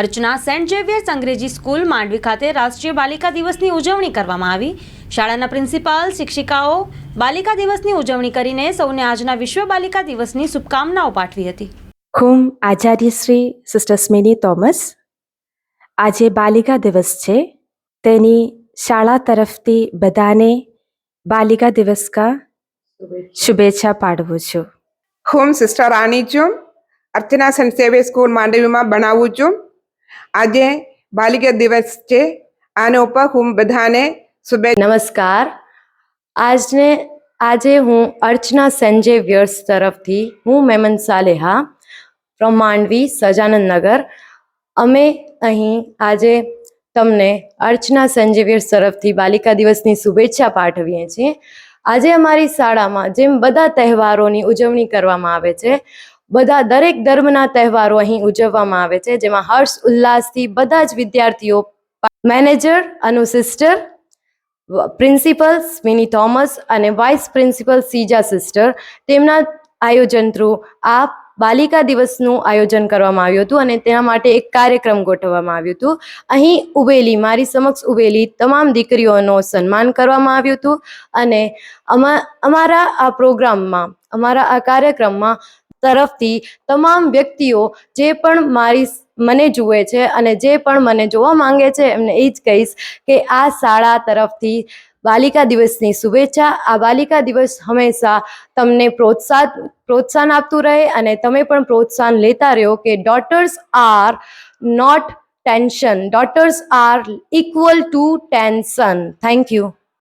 અર્ચના Saint Xavier's અંગ્રેજી school Mandvi ખાતે રાષ્ટ્રીય બાલિકા દિવસની ઉજવણી કરવામાં આવી. શાળાના પ્રિન્સિપાલ શિક્ષિકાઓ બાલિકા દિવસની ઉજવણી કરીને સૌને આજના વિશ્વ બાલિકા દિવસની શુભકામનાઓ પાઠવી હતી. હું આચાર્ય શ્રી સિસ્ટર સ્મિની થોમસ આજે બાલિકા દિવસ છે. તેની શાળા તરફથી બધાને બાલિકા દિવસ કા શુભેચ્છા પાઠવું છું. હું સિસ્ટર રાની છું. અર્ચના સેન્ટ સેવે સ્કૂલ માંડવીમાં ભણાવું છું. આજે બાલિકા દિવસ છે. આના ઉપર હું બધાને શુભે નમસ્કાર. આજને, આજે હું અર્ચના સંજય વ્યર્સ તરફથી હું મેમન સાલેહા ફ્રોમ માંડવી સજાનંદ નગર અમે અહીં આજે તમને અર્ચના સંજય તરફથી બાલિકા દિવસની શુભેચ્છા પાઠવીએ છીએ. આજે અમારી શાળામાં જેમ બધા તહેવારોની ઉજવણી કરવામાં આવે છે બધા દરેક ધર્મના તહેવારો અહીં ઉજવવામાં આવે છે, જેમાં હર્ષ, ઉલ્લાસથી બધા જ વિદ્યાર્થીઓ manager Anu sister principal Smini Thomas અને વાઇસ પ્રિન્સિપલ સીજા સિસ્ટર તેમના આયોજન થ્રુ આ બાલિકા દિવસનું આયોજન કરવામાં આવ્યું હતું અને તેના માટે એક કાર્યક્રમ ગોઠવવામાં આવ્યું હતું. અહીં ઉભેલી મારી સમક્ષ ઉભેલી તમામ દીકરીઓનો સન્માન કરવામાં આવ્યું હતું અને અમા અમારા આ પ્રોગ્રામમાં, અમારા આ કાર્યક્રમમાં તરફથી તમામ વ્યક્તિઓ જે પણ મારી મને જુએ છે અને જે પણ મને જોવા માંગે છે, એમને એ જ કહીશ કે આ શાળા તરફથી બાલિકા દિવસની શુભેચ્છા. આ બાલિકા દિવસ હંમેશા તમને પ્રોત્સાહન પ્રોત્સાહન આપતું રહે અને તમે પણ પ્રોત્સાહન લેતા રહ્યો કે daughters are not tension. Daughters are equal to tension. Thank you.